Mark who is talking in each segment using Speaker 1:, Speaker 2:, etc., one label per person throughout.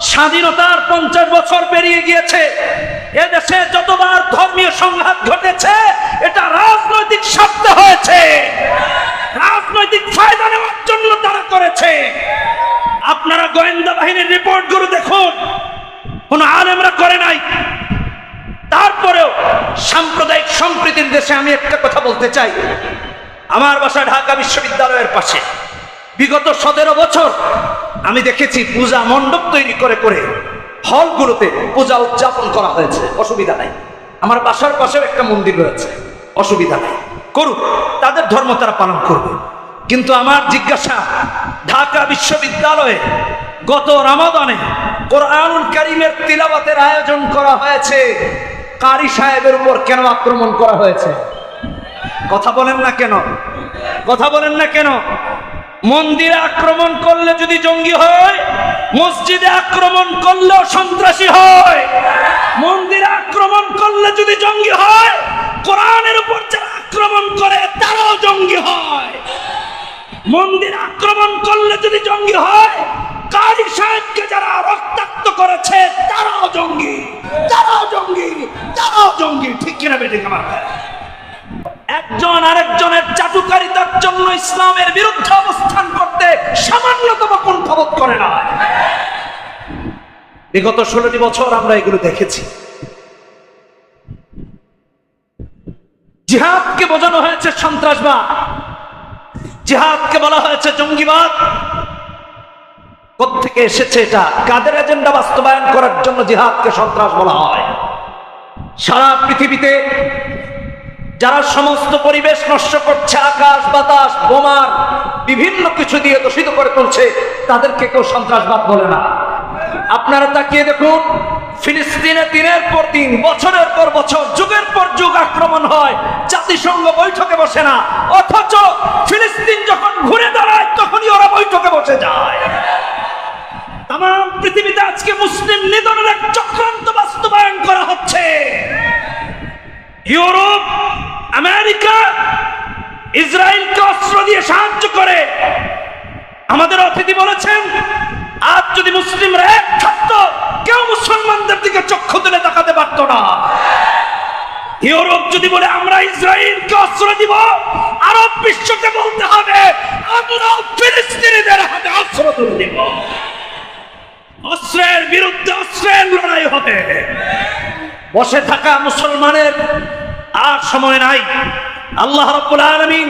Speaker 1: স্বাধীনতার পঞ্চাশ বছর পেরিয়ে গিয়েছে। এদেশে যতবার ধর্মীয় সংঘাত ঘটেছে, এটা রাজনৈতিক স্বার্থে হয়েছে। রাজনৈতিক ফায়দা নেওয়ার জন্য তারা করেছে। আপনারা গোয়েন্দা বাহিনীর রিপোর্টগুলো দেখুন। কোন আলেমরা করে নাই। তারপরেও সাম্প্রদায়িক সম্প্রীতির দেশে আমি একটা কথা বলতে চাই। আমার বাসা ঢাকা বিশ্ববিদ্যালয়ের পাশে। বিগত সতেরো বছর আমি দেখেছি পূজা মণ্ডপ তৈরি করে করে হলগুলোতে পূজা উদযাপন করা হয়েছে। অসুবিধা নাই। আমার বাসার পাশেও একটা মন্দির রয়েছে। অসুবিধা নাই। করুক, তাদের ধর্ম তারা পালন করবে। কিন্তু আমার জিজ্ঞাসা, ঢাকা বিশ্ববিদ্যালয়ে গত রামাদানে কোরআনুল করিমের তিলাবাতের আয়োজন করা হয়েছে, কারি সাহেবের উপর কেন আক্রমণ করা হয়েছে? কথা বলেন না কেন? কথা বলেন না কেন? মন্দিরে আক্রমণ করলে যদি জঙ্গি হয়, মসজিদে আক্রমণ করলেও সন্ত্রাসী হয়। মন্দিরে আক্রমণ করলে যদি জঙ্গি হয়, কোরআনের উপর যারা আক্রমণ করে, তারাও জঙ্গি হয়। মন্দির আক্রমণ করলে যদি জঙ্গি হয়, কাজী সাহেবকে যারা রক্তাক্ত করেছে, তারাও জঙ্গি তারাও জঙ্গি তারাও জঙ্গি। ঠিক কিনা বেঠিক আমার? একজন আরেকজনের চাটুকারিতার জন্য ইসলামের বিরুদ্ধে অবস্থান করতে সামান্যতম কুণ্ঠবোধ করে না। বিগত ষোলোটি বছর আমরা এগুলো দেখেছি। জিহাদকে বোঝানো হয়েছে সন্ত্রাসবাদ। জিহাদকে বলা হয়েছে জঙ্গিবাদ। থেকে এসেছে এটা? কাদের এজেন্ডা বাস্তবায়ন করার জন্য জিহাদকে সন্ত্রাস বলা হয়? সারা পৃথিবীতে যারা সমস্ত পরিবেশ নষ্ট করছে, আকাশ, বাতাস, বোমার, বিভিন্ন কিছু দিয়ে দূষিত করে তুলছে, তাদেরকে কেউ সন্ত্রাসবাদ বলে না। আপনারা তাকিয়ে দেখুন, ফিলিস্তিনে দিনের পর দিন, বছরের পর বছর, যুগের পর যুগ আক্রমণ হয়, জাতিসংঘ বৈঠকে বসে না, অথচ ফিলিস্তিন যখন ঘুরে দাঁড়ায়, তখনই ওরা বৈঠকে বসে যায়। তাম পৃথিবীতে আজকে মুসলিম নিধনের এক চক্রান্ত বাস্তবায়ন করা হচ্ছে। ইউরোপ আমেরিকা ইসরায়েলকে অস্ত্র দিয়ে সাহায্য করে। আমাদের অতিথি বলেছেন, আজ যদি মুসলিমরা এক থাকতো কেউ মুসলমানদের দিকে চক্ষু তুলে তাকাতে পারতো না। ইউরোপ যদি বলে, আমরা ইসরায়েলকে অস্ত্র দিব, আরব বিশ্বকে বলতে হবে, আমরা ফিলিস্তিনিদের হাতে অস্ত্র তুলে দিব। অস্ত্রের বিরুদ্ধে অস্ত্রের লড়াই হবে। বসে থাকা মুসলমানের আর সময় নাই। আল্লাহ রাব্বুল আলামিন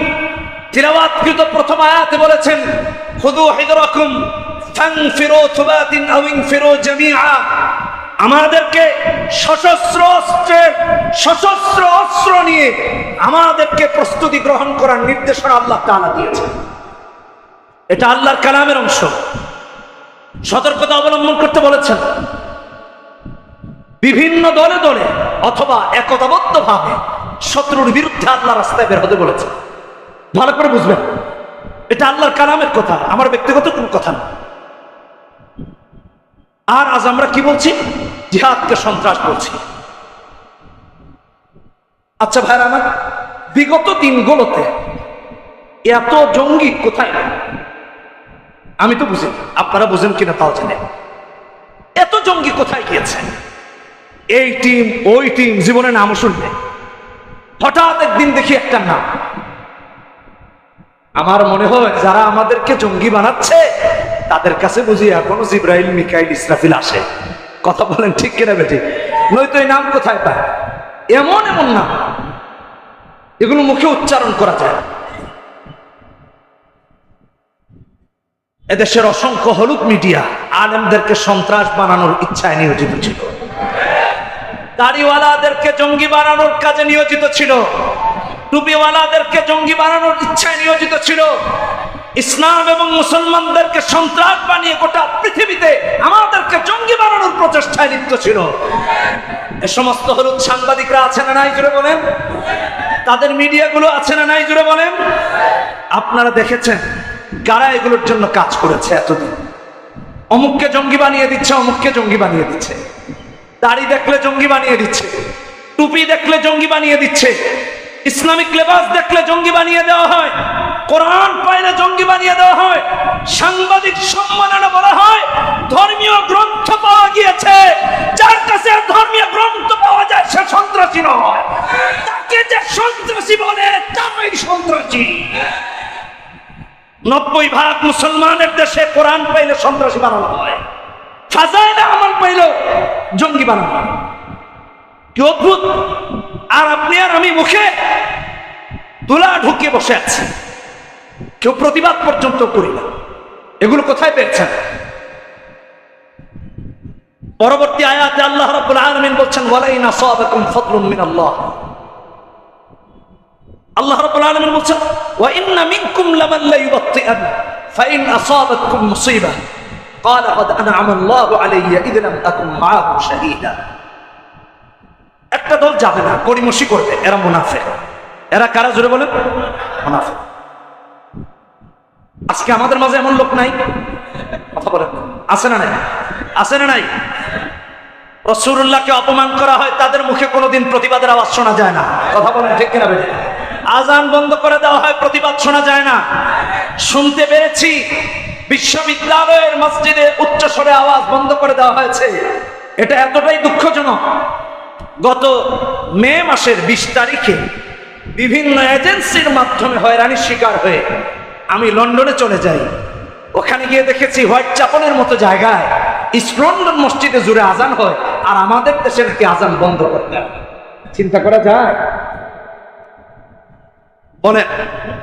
Speaker 1: তিলাওয়াতকৃত প্রথম আয়াতে বলেছেন খুদু হিদরাকুম আমাদেরকে সশস্ত্র অস্ত্রের সশস্ত্র অস্ত্র নিয়ে আমাদেরকে প্রস্তুতি গ্রহণ করার নির্দেশনা আল্লাহ তাআলা দিয়েছেন। এটা আল্লাহর কালামের অংশ। সতর্কতা অবলম্বন করতে বলেছেন। বিভিন্ন দলে দলে অথবা একতাবদ্ধ ভাবে শত্রুর বিরুদ্ধে আল্লাহ রাস্তায় বের হতে বলেছে। ভালো করে বুঝবেন। এটা আল্লাহর কালামের কথা, আমার ব্যক্তিগত কোনো কথা না। আর আজ আমরা কি বলছি? জিহাদকে সন্ত্রাস বলছি। আচ্ছা ভাইরা আমার, বিগত দিনগুলোতে এত জঙ্গি কোথায়? আমি তো বুঝি, আপনারা বুঝেন কিনা তাও জানেন। এত জঙ্গি কোথায় গিয়েছে? এই টিম, ওই টিম, জীবনে নামও শুনবে। হঠাৎ একদিন দেখি একটা নাম। আমার মনে হয় যারা আমাদেরকে জঙ্গি বানাচ্ছে, তাদের কাছে বুঝি এখনও জিব্রাইল, মিকাইল, ইসরাফিল আসে। কথা বলেন ঠিক কিনা বেটি? নয়তো এই নাম কোথায় পায়? এমন এমন নাম। এগুলো মুখে উচ্চারণ করা যায় এদেশের অসংখ্য হলুদ মিডিয়া, আলেমদেরকে সন্ত্রাস বানানোর ইচ্ছায় নিয়োজিত ছিল। দাড়িওয়ালাদেরকে জঙ্গি বানানোর কাজে নিয়োজিত ছিল। টুপিওয়ালাদেরকে জঙ্গি বানানোর ইচ্ছায় নিয়োজিত ছিল। ইসলাম এবং মুসলমানদেরকে সন্ত্রাস বানিয়ে গোটা পৃথিবীতে আমাদেরকে জঙ্গি বানানোর প্রচেষ্টায় লিপ্ত ছিল। এ সমস্ত হলুদ সাংবাদিকরা আছে না নাই জুড়ে বলেন? তাদের মিডিয়াগুলো আছে না নাই জুড়ে বলেন? আপনারা দেখেছেন কারা এগুলোর জন্য কাজ করেছে এতদিন? অমুককে জঙ্গি বানিয়ে দিচ্ছে, অমুককে জঙ্গি বানিয়ে দিচ্ছে। দাড়ি দেখলে জঙ্গি বানিয়ে দিচ্ছে, টুপি দেখলে জঙ্গি বানিয়ে দিচ্ছে, ইসলামিক লেবাস দেখলে জঙ্গি বানিয়ে দেওয়া হয়, কোরআন পাইলে জঙ্গি বানিয়ে দেওয়া হয়, সাংবাদিক সম্মাননা বলা হয়, ধর্মীয় গ্রন্থ পাওয়া গিয়েছে, যার কাছে ধর্মীয় গ্রন্থ পাওয়া যায় সে সন্ত্রাসী নয়। তাকে যে সন্ত্রাসী বলে, তারাই সন্ত্রাসী। নব্বই ভাগ মুসলমানের দেশে কোরআন পাইলে সন্ত্রাসী বানানো হয়। ফাজাইলে আমল পাইল, জঙ্গি বানানো। কি অদ্ভুত। আর আপনি আর আমি মুখে তুলা ঢুকিয়ে বসে আছি। কেউ প্রতিবাদ পর্যন্ত করি না। এগুলো কোথায় পেয়েছেন? পরবর্তী আয়াতে আল্লাহ রাব্বুল আলামিন বলছেন, ওয়ালাইন আসাবাকুম ফাদলুম মিনাল্লাহ। আল্লাহ রাব্বুল আলামিন বলছেন قال قد انعم الله علي اذ لم اكن معه شهيدا একটা দল যাবে না গড়িমসি করবে এরা মুনাফিক এরা কারা জুড়ে বলেন মুনাফিক আজকে আমাদের মাঝে এমন লোক নাই কথা বলেন আছে না নাই আছে না নাই রসুল্লাহকে অপমান করা হয় তাদের মুখে কোনোদিন প্রতিবাদের আওয়াজ শোনা যায় না কথা বলেন ঠিক কিনা বেঠিক? আজান বন্ধ করে দেওয়া হয় প্রতিবাদ শোনা যায় না শুনতে পেরেছি বিশ্ববিদ্যালয়ের মসজিদে উচ্চস্বরে আওয়াজ বন্ধ করে দেওয়া হয়েছে। এটা এতটাই দুঃখজনক। গত মে মাসের বিশ তারিখে বিভিন্ন এজেন্সির মাধ্যমে হয়রানির শিকার হয়ে আমি লন্ডনে চলে যাই। ওখানে গিয়ে দেখেছি হোয়াইট চাপনের মতো জায়গায় ইস্ট লন্ডন মসজিদে জুড়ে আজান হয় আর আমাদের দেশে নাকি আজান বন্ধ করতে হয়। চিন্তা করা যায়? বলেন,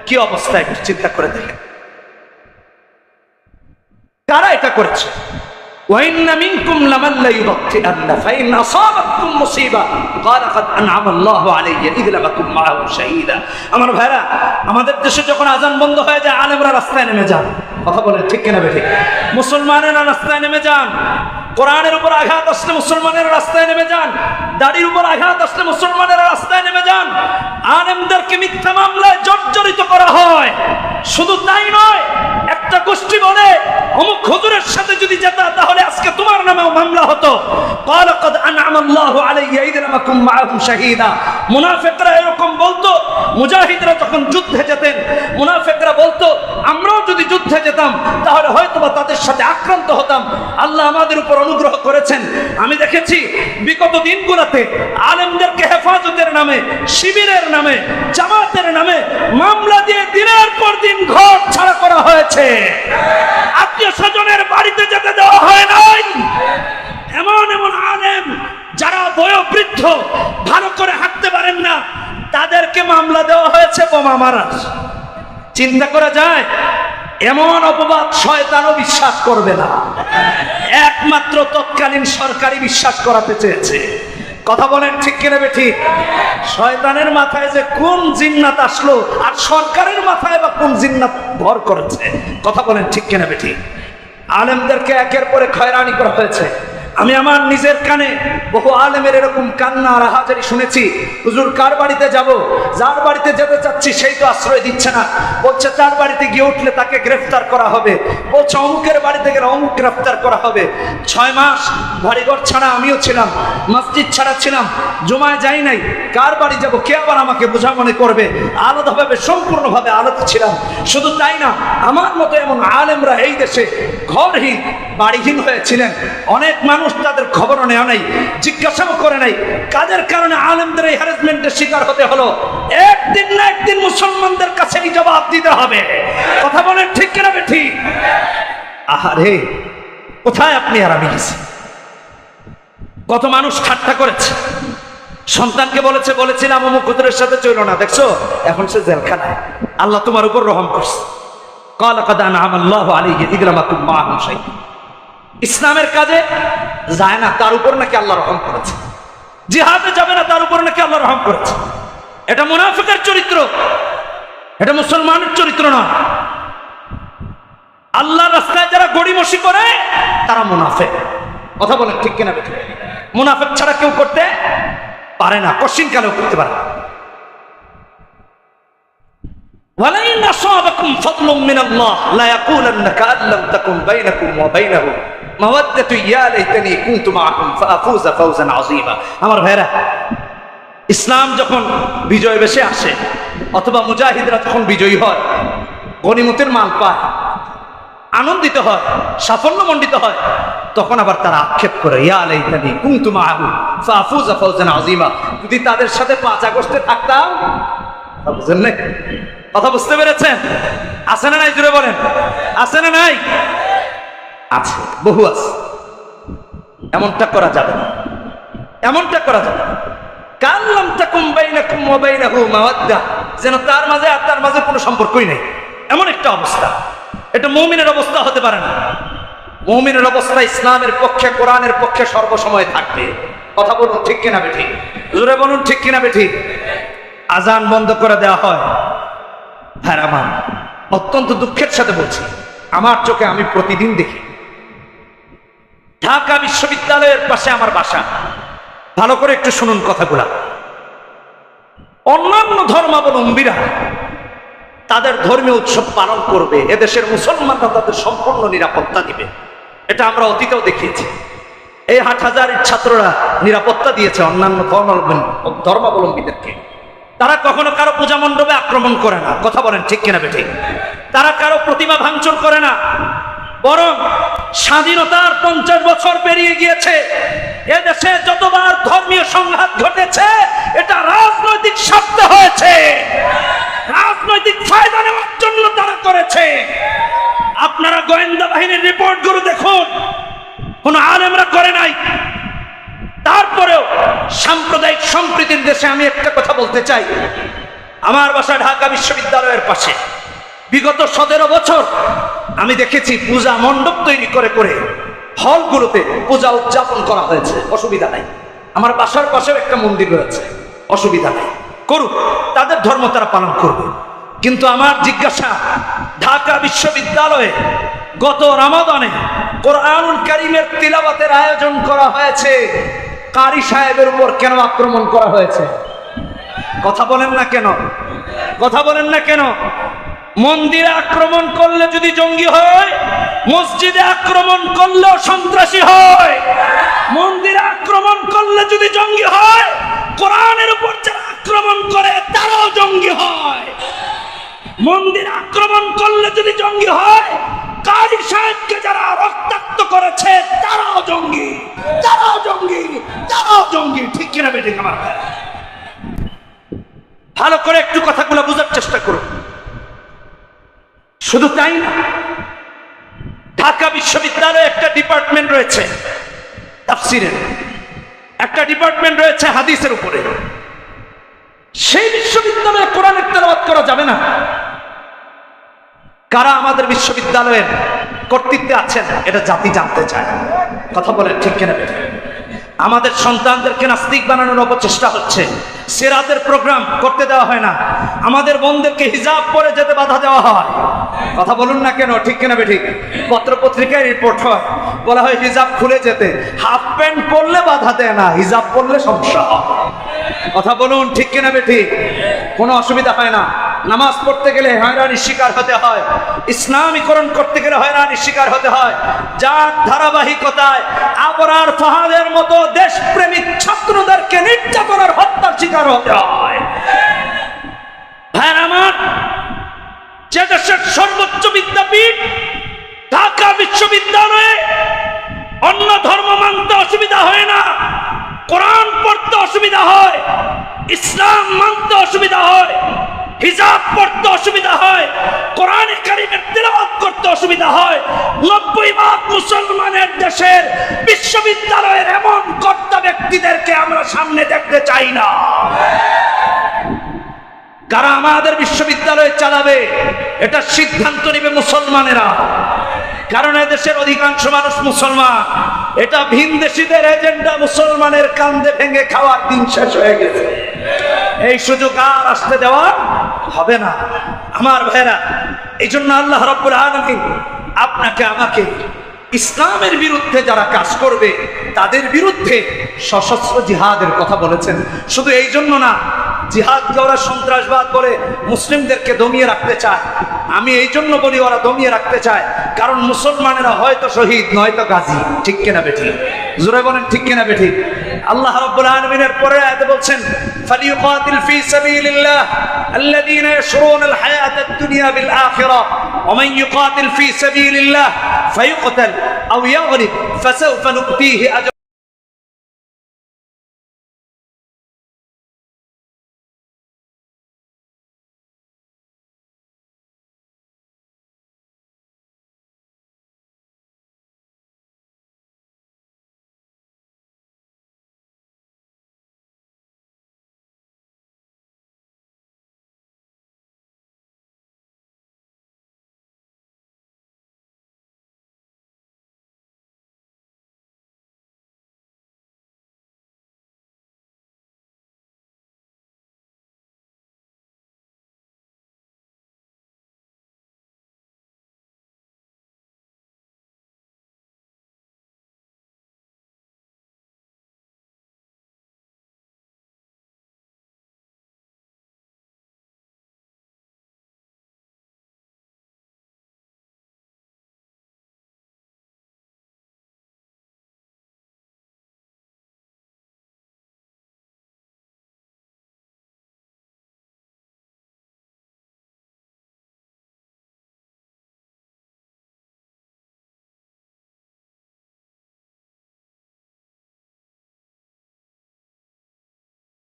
Speaker 1: কি অবস্থা একটু চিন্তা করে দেখেন। কারা এটা করেছে وإن منكم لمن ليبطئن فإن أصابتكم مصيبة قال قد أنعم الله علي إذ لم أكن معه شهيدا আমার ভাইরা আমাদের দেশে যখন আজান বন্ধ হয়ে যায় আলেমরা রাস্তায় নেমে যান কথা বলেন ঠিক কিনা বেঠিক মুসলমানেরা রাস্তায় নেমে যান কোরআনের উপর আঘাত আসলে মুসলমানের রাস্তায় নেমে যান দাড়ির উপর আঘাত আসলে মুসলমানেরা রাস্তায় নেমে যান আলেমদেরকে মিথ্যা মামলায় জর্জরিত করা হতো। এরকম বলতো, মুজাহিদরা তখন যুদ্ধে যেতেন। বলতো, আমরাও যদি যুদ্ধে যেতাম, তাহলে হয়তোবা তাদের সাথে আক্রান্ত হতাম। আল্লাহ আমাদের উপর অনুগ্রহ করেছেন। আমি দেখেছি বিগত দিনগুলোতে আলেমদেরকে হেফাজতের নামে, শিবিরের নামে, জামাতের নামে মামলা দিয়ে দিনের পর দিন ঘর ছাড়া করা হয়েছে। আত্মীয় স্বজনের বয়োবৃদ্ধ ভালো করে হাঁটতে পারেন না। তাদেরকে মামলা দেওয়া হয়েছে বোমা মারার। চিন্তা করা যায়, এমন অপবাদ শয়তানও বিশ্বাস করবে না। একমাত্র তৎকালীন সরকারি বিশ্বাস করাতে চেয়েছে। কথা বলেন ঠিক কিনা বেঠি? শয়তানের মাথায় যে কোন জিন্নাত আসলো আর সরকারের মাথায় বা কোন জিন্নাত ভর করেছে, কথা বলেন ঠিক কিনা বেঠি? আলেমদেরকে একের পরে খয়রানি করা হয়েছে। আমি আমার নিজের কানে বহু আলেমের এরকম কান্না হাজারি শুনেছি। হুজুর, কার বাড়িতে যাব? যার বাড়িতে যেতে চাচ্ছি সেই তো আশ্রয় দিচ্ছে না। বলছে, তার বাড়িতে গিয়ে উঠলে তাকে গ্রেফতার করা হবে। বলছে, অমুকের বাড়িতে গেলে অমুক গ্রেফতার করা হবে। ছয় মাস বাড়িঘর ছাড়া আমিও ছিলাম, মসজিদ ছাড়া ছিলাম, জমায় যাই নাই। কার বাড়ি যাব? কে আবার আমাকে বোঝা মনে করবে? আলাদাভাবে, সম্পূর্ণভাবে আলাদা ছিলাম। শুধু তাই না, আমার মতো এমন আলেমরা এই দেশে ঘরহীন, বাড়িহীন হয়েছিলেন। অনেক মানুষ মানুষ তাদের খবরও নেওয়া নাই, জিজ্ঞাসাও করে নাই। কাদের কারণে আলেমদের এই হ্যারাসমেন্টের শিকার হতে হলো? একদিন না একদিন মুসলমানদের কাছে এই জবাব দিতে হবে। কথা বলে ঠিক কিনা ঠিক আহারে, কোথায় আপনি হারামি গেছেন কত মানুষ ঠাট্টা করেছে। সন্তানকে বলেছে, বলেছিলাম অমুক কুতুরের সাথে চলো না, দেখছ? এখন সে জেলখানায়। আল্লাহ তোমার উপর রহম করছে। কল কদান আল্লাহ আলী ইদলামাকুম মা হুসাইন ইসলামের কাজে যায় না তার উপর নাকি আল্লাহ রহম করেছে জিহাদে যাবে না তার উপর নাকি আল্লাহ রহম করেছে এটা মুনাফিকের চরিত্র এটা মুসলমানের চরিত্র নয় আল্লাহ রাস্তায় যারা গড়িমসি করে তারা মুনাফেক কথা বলেন ঠিক কিনা বেঠিক মুনাফেক ছাড়া কেউ করতে পারে না কশিন কালেও করতে পারে না। ولئن أصابكم فضل من الله لا يقولن كأن لم تكن بينكم وبينه মাওয়াদ্দাতু ইয়া লাইতানি কুনতু মাআকুম ফাআফুজা ফাওজান আযীমা। আমার ভাইরা ইসলাম যখন বিজয় বেশে আসে, অথবা মুজাহিদরা যখন বিজয়ী হয় গনিমতের মাল পায়, আনন্দিত হয়, সাফল্য মণ্ডিত হয়, তখন আবার তারা আক্ষেপ করে ইয়ালাইতানি কুনতু মাআহু ফাআফুজা ফাওজান আযীমা। যদি তাদের সাথে পাঁচ আগস্টে থাকতাম বুঝেন না কথা বুঝতে পেরেছেন? আছে না নাই? জুড়ে বলেন। আছে না নাই? আছে, বহু আছে। এমনটা করা যাবে না। এমনটা করা যাবে না। কাল্লাম তাকুম বাইনাকুম ওয়া বাইনাহু মাওয়াদ্দা। যেন তার মাঝে আর তার মাঝে কোনো সম্পর্কই নেই। এমন একটা অবস্থা। এটা মুমিনের অবস্থা হতে পারে না। মুমিনের অবস্থা ইসলামের পক্ষে, কোরআনের পক্ষে সর্বসময় থাকবে। কথা বলুন ঠিক কিনা বেঠি? জোরে বলুন ঠিক কিনা বেঠি? আজান বন্ধ করে দেওয়া হয়। হ্যাঁ আমার। অত্যন্ত দুঃখের সাথে বলছি। আমার চোখে আমি প্রতিদিন দেখি। ঢাকা বিশ্ববিদ্যালয়ের পাশে আমার বাসা। ভালো করে একটু শুনুন কথাগুলা। অন্যান্য ধর্মাবলম্বীরা তাদের ধর্মীয় উৎসব পালন করবে, এদেশের মুসলমানরা তাদের সম্পূর্ণ নিরাপত্তা দিবে। এটা আমরা অতীতেও দেখিয়েছি। এই হাট হাজারের ছাত্ররা নিরাপত্তা দিয়েছে অন্যান্য ধর্মাবলম্বীদেরকে। তারা কখনো কারও পূজা মণ্ডপে আক্রমণ করে না। কথা বলেন ঠিক কিনা বেঠিক তারা কারও প্রতিমা ভাঙচুর করে না। বরং স্বাধীনতার পঞ্চাশ বছর পেরিয়ে গিয়েছে। এদেশে যতবার ধর্মীয় সংঘাত ঘটেছে, এটা রাজনৈতিক স্বার্থে হয়েছে। রাজনৈতিক ফায়দা নেওয়ার জন্য তারা করেছে। আপনারা গোয়েন্দা বাহিনীর রিপোর্টগুলো দেখুন। কোন আলেমরা করে নাই। তারপরেও সাম্প্রদায়িক সম্প্রীতির দেশে আমি একটা কথা বলতে চাই। আমার বাসা ঢাকা বিশ্ববিদ্যালয়ের পাশে। বিগত সতেরো বছর আমি দেখেছি পূজা মণ্ডপ তৈরি করে করে হলগুলোতে পূজা উদযাপন করা হয়েছে। অসুবিধা নাই। আমার বাসার পাশেও একটা মন্দির রয়েছে। অসুবিধা নাই। করুক, তাদের ধর্ম তারা পালন করবে। কিন্তু আমার জিজ্ঞাসা, ঢাকা বিশ্ববিদ্যালয়ে গত রামাদানে কোরআনুল কারিমের তিলাবাতের আয়োজন করা হয়েছে, কারি সাহেবের উপর কেন আক্রমণ করা হয়েছে? কথা বলেন না কেন? কথা বলেন না কেন? মন্দিরে আক্রমণ করলে যদি জঙ্গি হয়, মসজিদে আক্রমণ করলেও সন্ত্রাসী হয়। মন্দিরে আক্রমণ করলে যদি জঙ্গি হয়, কোরআনের উপর যারা আক্রমণ করে, তারাও জঙ্গি হয়। মন্দির আক্রমণ করলে যদি জঙ্গি হয় কারি সাহেবকে যারা রক্তাক্ত করেছে, তারাও জঙ্গি তারাও জঙ্গি তারাও জঙ্গি। ঠিক কিনা বেঠিক আমার ভালো করে একটু কথাগুলো বোঝার চেষ্টা করুন। শুধু তাই না, ঢাকা বিশ্ববিদ্যালয়ে একটা ডিপার্টমেন্ট রয়েছে তাফসিরের। একটা ডিপার্টমেন্ট রয়েছে হাদিসের উপরে। সেই বিশ্ববিদ্যালয়ে কোরআনের তেলাওয়াত করা যাবে না। কারা আমাদের বিশ্ববিদ্যালয়ের কর্তৃত্বে আছেন, এটা জাতি জানতে চায়। কথা বলে ঠিক কিনা? আমাদের সন্তানদেরকে নাস্তিক বানানোর অপচেষ্টা হচ্ছে। সেরাতের প্রোগ্রাম করতে দেওয়া হয় না। আমাদের বোনদেরকে হিজাব পরে যেতে বাধা দেওয়া হয়। কথা বলুন না কেন? ঠিক কিনা বেঠিক? পত্র পত্রিকায় রিপোর্ট হয়। বলা হয় হিজাব খুলে যেতে। হাফ প্যান্ট পরলে বাধা দেয় না, হিজাব পরলে সমস্যা হয়। কথা বলুন, ঠিক কিনা বেঠিক? কোনো অসুবিধা হয় না। নামাজ পড়তে গেলে হয়রানির শিকার হতে হয়। ইসলামীকরণ করতে গেলে হয়রানির শিকার হতে হয়। যার ধারাবাহিকতায় আবরার ফাহাদের মতো দেশপ্রেমিক ছাত্রদেরকে নির্যাতনের হত্যার শিকার হতে হয়। হ্যাঁ আমার যে দেশের সর্বোচ্চ বিদ্যাপীঠ ঢাকা বিশ্ববিদ্যালয়ে অন্য ধর্ম মানতে অসুবিধা হয় না, কোরআন পড়তে অসুবিধা হয়, ইসলাম মানতে অসুবিধা হয়। হিজাব পড়তে অসুবিধা হয়, কোরআন কারিমের তেলাওয়াত করতে অসুবিধা হয়। নব্বই ভাগ মুসলমানের দেশের বিশ্ববিদ্যালয়ের এমন কর্তা ব্যক্তিদেরকে আমরা সামনে দেখতে চাই না। কারা আমাদের বিশ্ববিদ্যালয় চালাবে, এটা সিদ্ধান্ত নেবে মুসলমানেরা। কারণ দেশের অধিকাংশ মানুষ মুসলমান। এটা ভিনদেশিদের এজেন্ডা, মুসলমানের কান্দে ভেঙে খাওয়ার দিন শেষ হয়ে গেছে। এই সুযোগ আর আসতে দেওয়া হবে না। আমার ভাইরা এই জন্য আল্লাহ রব্বুল আলমিন আপনাকে, আমাকে ইসলামের বিরুদ্ধে যারা কাজ করবে, তাদের বিরুদ্ধে সশস্ত্র জিহাদের কথা বলেছেন। শুধু এই জন্য না জিহাদকে ওরা সন্ত্রাসবাদ বলে মুসলিমদেরকে দমিয়ে রাখতে চায়? আমি এই জন্য বলি, ওরা দমিয়ে রাখতে চায়। কারণ মুসলমানেরা হয়তো শহীদ, নয়তো গাজী, ঠিক কিনা বেঠি জোরে বলেন, ঠিক কিনা বেঠিক আল্লাহ রাব্বুল আলামিনের পরে আয়াতে বলছেন ফালিউকাতিল ফি সাবিলিল্লাহ আল্লাযীনা ইয়াশরুন আল হায়াতাদ দুনিয়া বিল আখিরাহ ওয়া মান ইউকাতিল ফি সাবিলিল্লাহ ফায়ুকতাল আও ইয়াগলিব ফাসাউফা নুতিহি